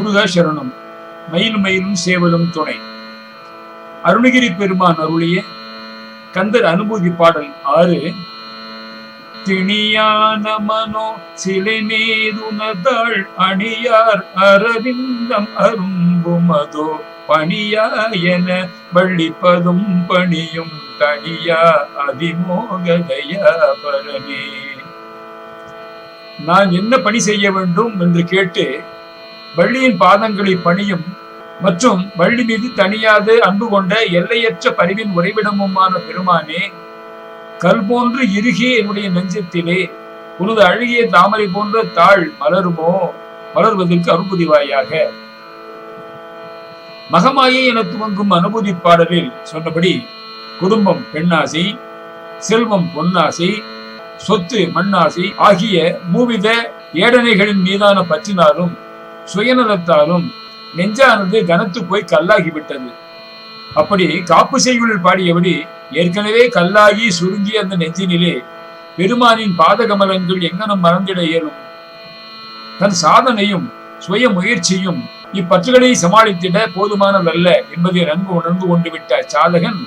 முருகா சரணம். மயில் மயிலும் சேவலும் துணை. அருணகிரி பெருமான் அருளிய கந்தர் அனுபூதி பாடல் ஆறு. திணியான மனோ சிலை மேதுனதாள் அணியார் அரவிந்தம் அரும்புமதோ பணியாயன வள்ளிப்பதும் பணியும் தனியா அதிமோகதயா பரமே நான் என்ன பணி செய்ய வேண்டும் என்று கேட்டு வள்ளியின் பாதங்களை பணியும் மற்றும் வள்ளி மீது தனியாது அன்பு கொண்ட எல்லையற்ற பரிவின் உறைவிடமுமான பெருமானே கல் போன்று இறுகிய என்னுடைய நெஞ்சத்திலே. உனது அழுகிய தாமரை போன்ற தாள் மலருமோ? மலர்வதற்கு அனுபூதிவாயாக மகமாயை என துவங்கும் அனுபூதி பாடலில் சொன்னபடி குடும்பம் பெண்ணாசி செல்வம் பொன்னாசி சொத்து மண்ணாசி ஆகிய மூவித ஏடனைகளின் மீதான பற்றினாலும் சுயநலத்தாலும் நெஞ்சானது கனத்து போய் கல்லாகி விட்டது அப்படி காப்பு செய்யுள் பாடியபடி ஏற்கனவே கல்லாகி சுருங்கிய அந்த நெஞ்சினிலே பெருமானின் பாதகமலங்கள் எங்கனும் மறந்திட இயலும். தன் சாதனையும் சுய முயற்சியும் இப்பற்றுகளை சமாளித்திட போதுமானதல்ல என்பதை நன்கு உணர்ந்து கொண்டு விட்ட சாதகன்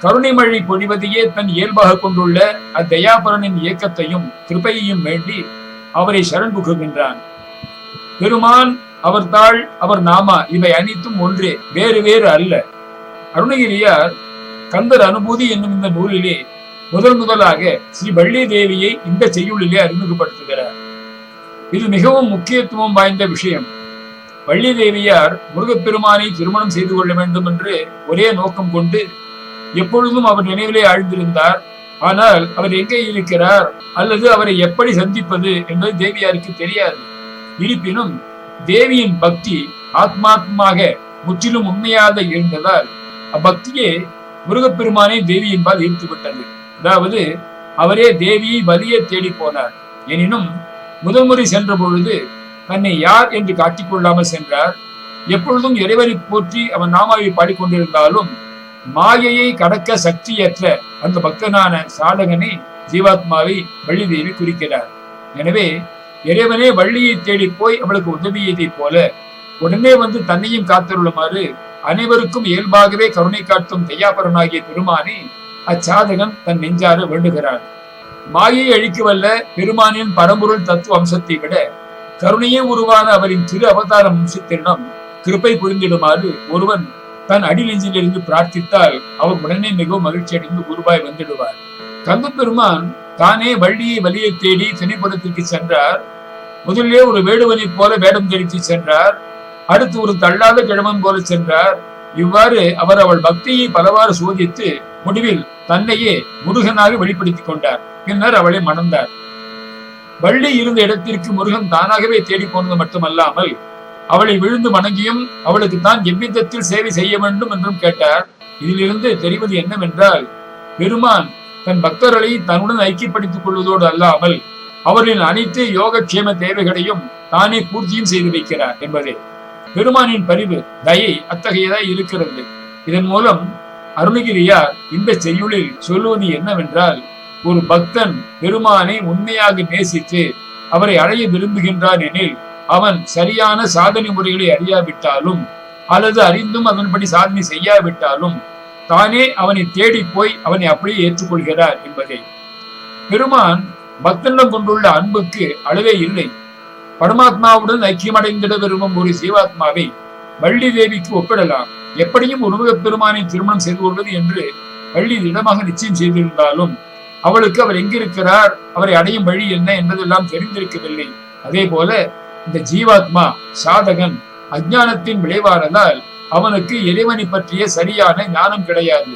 கருணை மழை பொழிவதையே தன் இயல்பாக கொண்டுள்ள அத்தயாபரனின் இயக்கத்தையும் கிருபையையும் வேண்டி அவரை சரண் புகுகின்றான். பெருமான் அவர் தாள் அவர் நாமா இவை அனைத்தும் ஒன்றே வேறு வேறு அல்ல. அருணகிரியார் கந்தர் அனுபூதி என்னும் இந்த நூலிலே முதல் முதலாக ஸ்ரீ வள்ளி தேவியை இந்த செய்யுளிலே அறிமுகப்படுத்துகிறார். இது மிகவும் முக்கியத்துவம் வாய்ந்த விஷயம். வள்ளி தேவியார் முருகப்பெருமானை திருமணம் செய்து கொள்ள வேண்டும் என்று ஒரே நோக்கம் கொண்டு எப்பொழுதும் அவர் நினைவிலே ஆழ்ந்திருந்தார். ஆனால் அவர் எங்கே இருக்கிறார் அல்லது அவரை எப்படி சந்திப்பது என்பது தேவியாருக்கு தெரியாது. இருப்பினும் தேவியின் பக்தி ஆத்மாத்மாக முற்றிலும் உண்மையாக இருந்ததால் அப்பக்தியே முருகப்பெருமானை தேவியின்பால் ஈர்த்து விட்டது அதாவது அவரே தேவியை வலிய தேடி போனார். எனினும் முதன்முறை சென்ற பொழுது தன்னை யார் என்று காட்டிக்கொள்ளாமல் சென்றார். எப்பொழுதும் இறைவனை போற்றி அவன் நாமாவை பாடிக்கொண்டிருந்தாலும் மாயையை கடக்க சக்தியற்ற அந்த பக்தனான சாதகனை ஜீவாத்மாவை வள்ளி தேவி குறிக்கிறார். எனவே இறைவனே வள்ளியை தேடி போய் அவளுக்கு உதவியதைப் போல உடனே வந்து தன்னையும் காத்தருளுமாறு அனைவருக்கும் இயல்பாகவே கருணை காட்டும் தையாபரனாகிய பெருமானை அச்சாதகன் தன் நெஞ்சார வேண்டுகிறார் மாயை அழிக்க வல்ல பெருமானின் பரம்பொருள் தத்துவ அம்சத்தை விட கருணையே உருவான அவரின் திரு அவதார வம்சத்திடம் கிருப்பை புரிந்திடுமாறு ஒருவன் தன் அடி நெஞ்சிலிருந்து பிரார்த்தித்தால் அவர் உடனே மிகவும் மகிழ்ச்சி அடைந்து குருவாய் வந்துடுவார். கந்த பெருமான் தானே வள்ளியை வலியை தேடி திணைப்புறத்திற்கு சென்றார். முதலிலே ஒரு வேடுவனைப் போல வேடம் தெரிவித்து சென்றார். அடுத்து ஒரு தள்ளாத கிழமன் போல சென்றார். இவ்வாறு அவர் அவள் பக்தியை பலவாறு சோதித்து முடிவில் தன்னையே முருகனாக வெளிப்படுத்திக் கொண்டார். பின்னர் அவளை மணந்தார். வள்ளி இருந்த இடத்திற்கு முருகன் தானாகவே தேடி போனது மட்டுமல்லாமல் அவளை விழுந்து வணங்கியும் அவளுக்கு தான் எவ்விதத்தில் சேவை செய்ய வேண்டும் என்றும் கேட்டார். இதிலிருந்து தெரிவது என்னவென்றால் பெருமான் தன் பக்தர்களை தன்னுடன் ஐக்கியப்படுத்திக் கொள்வதோடு அல்லாமல் அவர்களின் அனைத்து யோகக்ஷேம தேவைகளையும் தானே பூர்த்தியும் செய்து வைக்கிறார் என்பதே. பெருமானின் பரிவு தயை அத்தகையதாய் இருக்கிறது. இதன் மூலம் அருணகிரியார் இந்த செய்யுளில் சொல்லுவது என்னவென்றால் ஒரு பக்தன் பெருமானை உண்மையாக நேசித்து அவரை அடைய விரும்புகின்றான் எனில் அவன் சரியான சாதனை முறைகளை அறியாவிட்டாலும் அல்லது அறிந்தும் அதன்படி சாதனை செய்யாவிட்டாலும் தானே அவனை தேடி போய் அவனை அப்படியே ஏற்றுக்கொள்கிறார் என்பதை. பெருமான் பக்தனிடம் கொண்டுள்ள அன்புக்கு அளவே இல்லை. பரமாத்மாவுடன் ஐக்கியமடைந்திட விரும்பும் ஒரு ஜீவாத்மாவை வள்ளி தேவிக்கு ஒப்பிடலாம். எப்படியும் உருவக பெருமானை திருமணம் செய்து கொள்வது என்று வள்ளி திடமாக நிச்சயம் செய்திருந்தாலும் அவளுக்கு அவர் எங்கிருக்கிறார் அவரை அடையும் வழி என்ன என்பதெல்லாம் தெரிந்திருக்கவில்லை. அதே போல இந்த ஜீவாத்மா சாதகன் அஜானத்தின் விளைவானதால் அவனுக்கு இறைவனை பற்றிய சரியான ஞானம் கிடையாது.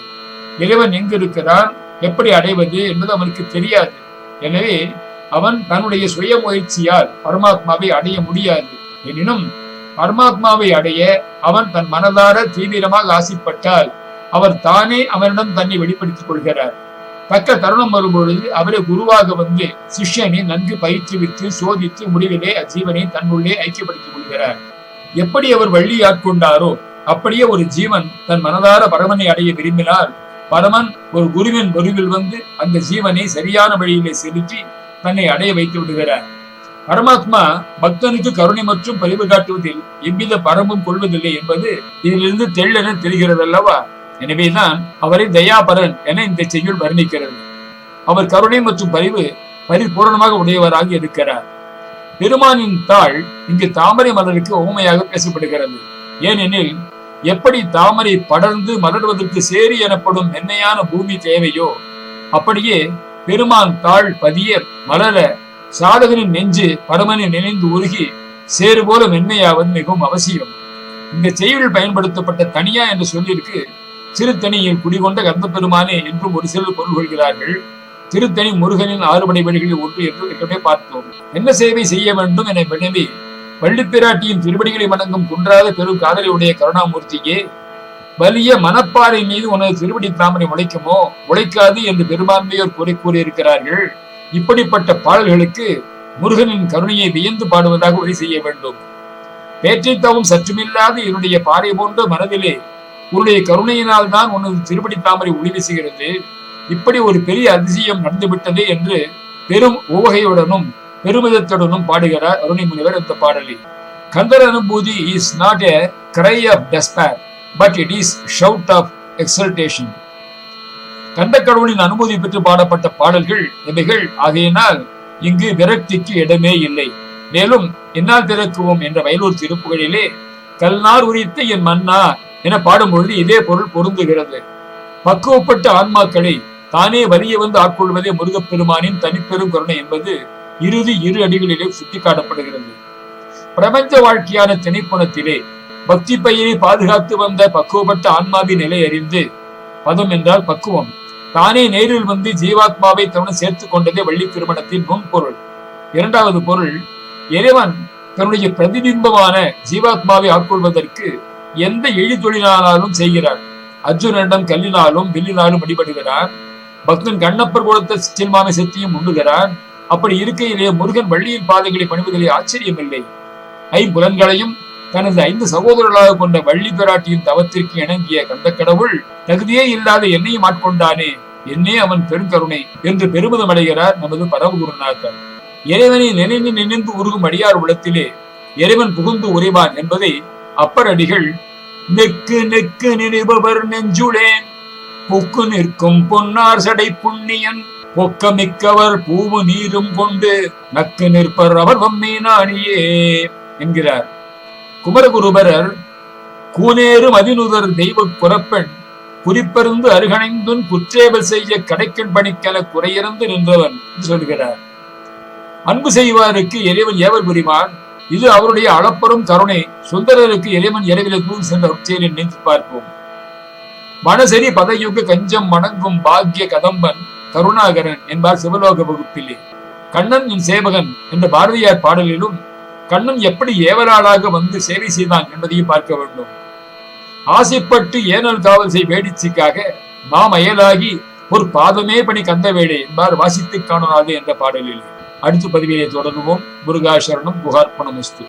இறைவன் எங்கு இருக்கிறான் எப்படி அடைவது என்பது அவனுக்கு தெரியாது. எனவே அவன் தன்னுடைய சுய முயற்சியால் பரமாத்மாவை அடைய முடியாது. எனினும் பரமாத்மாவை அடைய அவன் தன் மனதார தீவிரமாக ஆசைப்பட்டால் அவர் தானே அவனிடம் தன்னை வெளிப்படுத்திக் கொள்கிறார். தக்க தருணம் வரும்பொழுது அவரை குருவாக வந்து சிஷ்யனை நன்கு பயிற்றுவித்து சோதித்து முடிவிலே அஜீவனை தன்னுள்ளே ஐக்கியப்படுத்திக் கொள்கிறார். எப்படி அவர் வள்ளி ஆட்கொண்டாரோ அப்படியே ஒரு ஜீவன் தன் மனதார பரமனை அடைய விரும்பினால் பரமன் ஒரு குருவின் பொருவில் வந்து அந்த ஜீவனை சரியான வழியிலே செலுத்தி தன்னை அடைய வைத்து விடுகிறார். பரமாத்மா பக்தனுக்கு கருணை மற்றும் பரிவு காட்டுவதில் எவ்வித பரமும் கொள்வதில்லை என்பது இதிலிருந்து தெள்ளென தெரிகிறது அல்லவா எனவேதான் அவரை தயாபரன் என இந்த செய்யுள் வர்ணிக்கிறது. அவர் கருணை மற்றும் பரிவு பரிபூரணமாக உடையவராக இருக்கிறார். பெருமானின் தாள் இங்கு தாமரை மலருக்கு உவமையாக பேசப்படுகிறது. ஏனெனில் எப்படி தாமரை படர்ந்து மலர்வதற்கு சேரி எனப்படும் மென்மையான பூமி தேவையோ அப்படியே பெருமான் தாழ் பதிய மலர சாதகனின் நெஞ்சு பரமனை நினைந்து உருகி சேறு போல மென்மையாவது மிகவும் அவசியம். இந்த செய்யுள் பயன்படுத்தப்பட்ட தனியா என்று சொல்லிற்கு சிறுத்தனியில் குடிகொண்ட கந்த பெருமானே என்றும் ஒரு சிலர் பொருள் கொள்கிறார்கள். திருத்தணி முருகனின் ஆறுபடை வழிகளில் ஒன்று என்று ஏற்கனவே பார்த்தோம். என்ன சேவை செய்ய வேண்டும் என வினவி வள்ளிப்பிராட்டியின் திருவடிகளை வணங்கும் குன்றாத பெரும் காதலியுடைய கருணாமூர்த்தியே வலிய மனப்பாறை மீது உனது திருவடி தாமரை உழைக்குமோ உழைக்காது என்று பெரும்பான்மையோர் கூறி கூறியிருக்கிறார்கள். இப்படிப்பட்ட பாடல்களுக்கு முருகனின் கருணையை வியந்து பாடுவதாக உரை செய்ய வேண்டும். பேற்றைத்தவும் சற்றுமில்லாத என்னுடைய பாறை போன்ற மனதிலே உன்னுடைய கருணையினால் தான் உனது திருவடி தாமரை ஒளி வீசுகிறது. இப்படி ஒரு பெரிய அதிசயம் நடந்துவிட்டது என்று பெரும் உவகையுடனும் பெருமிதத்துடனும் பாடுகிறார் அருணி முனிவர் இந்த பாடலில். Kandar Anubhuti is not a cry of despair but it is shout of exaltation கண்டக்கடவுளின் அனுமதி பெற்று பாடப்பட்ட பாடல்கள் இவைகள் ஆகையினால் இங்கு விரக்திக்கு இடமே இல்லை. மேலும் என்னால் திறக்குவோம் என்ற வயலூர் திருப்புகளிலே கல்நார் உரித்த என் மன்னா என பாடும்பொழுது இதே பொருள் பொருந்துகிறது. பக்குவப்பட்ட ஆன்மாக்களை தானே வலிய வந்து ஆட்கொள்வதே முருகப்பெருமானின் தனிப்பெரும் கருணை என்பது இறுதி இரு அடிகளிலே சுட்டிக்காட்டப்படுகிறது. பிரபஞ்ச வாழ்க்கையான திணைப்புணத்திலே பக்தி பெயரை பாதுகாத்து வந்த பக்குவப்பட்ட ஆன்மாவின் நிலை அறிந்து பதம் என்றால் பக்குவம். தானே நேரில் வந்து ஜீவாத்மாவை தன்னுடன் சேர்த்துக் கொண்டதே வள்ளி திருமணத்தின் முன்பொருள் இரண்டாவது பொருள் இறைவன் தன்னுடைய பிரதிபிம்பமான ஜீவாத்மாவை ஆட்கொள்வதற்கு எந்த எழித்தொழிலானாலும் செய்கிறார். அர்ஜுனனிடம் கல்லினாலும் வில்லினாலும் வழிபடுகிறான் பக்தன் கண்ணப்பர் கொடுத்த சில்மாமை சக்தியும் உண்ணுகிறான் அப்படி இருக்கையிலே முருகன் வள்ளியின் பாதைகளை பணிவதிலே ஆச்சரியமில்லை. ஐம்புலன்களையும் தனது ஐந்து சகோதரர்களாக கொண்ட வள்ளி பிராட்டியின் தவத்திற்கு இணங்கிய கந்த கடவுள் தகுதியே இல்லாத என்னையும் ஆட்கொண்டானே என்னே அவன் பெருங்கருணை என்று பெருமிதம் அடைகிறார் நமது பரமகுருநாதர். இறைவனை நினைந்து நினைந்து உருகும் அடியார் உள்ளத்திலே இறைவன் புகுந்து உரைவான் என்பதை அப்பரடிகள் நெக்கு நெக்கு நினைபவர் நெஞ்சுளே புக்கு நிற்கும் பொன்னார் சடை புண்ணியன் பொக்கமிக்கவர் பூவு நீரும் கொண்டு நக்கு நிற்பர் அவர் வம்மை நாணியே என்கிறார். குமரகுருபரர் கூனேறும் அதினுதர் தெய்வ புறப்பெண் குறிப்பருந்து அருகணைந்துன் குற்றேவல் செய்ய கடைக்கண் பணிக்கென குறையிறந்து நின்றவன் என்று சொல்கிறார். அன்பு செய்வாருக்கு இறைவன் ஏவல் புரிவான். இது அவருடைய அளப்பரும் கருணை. சுந்தரருக்கு இறைவன் இரவில தூள் சென்ற உச்சையில் நினைத்து பார்ப்போம். மனசரி பதையுக்கு கஞ்சம் வணங்கும் பாக்கிய கதம்பன் கருணாகரன் என்பார் சிவலோக வகுப்பிலே. கண்ணன் என் சேவகன் என்ற பாரதியார் பாடலிலும் கண்ணன் எப்படி ஏவலாளாக வந்து சேவை செய்தான் என்பதையும் பார்க்க வேண்டும். ஆசைப்பட்டு ஏனல் காவல் செய் வேடிச்சிக்காக மாமயலாகி ஒரு பாதமே பணி கந்த என்பார் வாசித்து காணாது என்ற பாடலில். அடுத்த பதிவிலே தொடருவோம். முருகாசரணம் குகார்ப்பணமஸ்து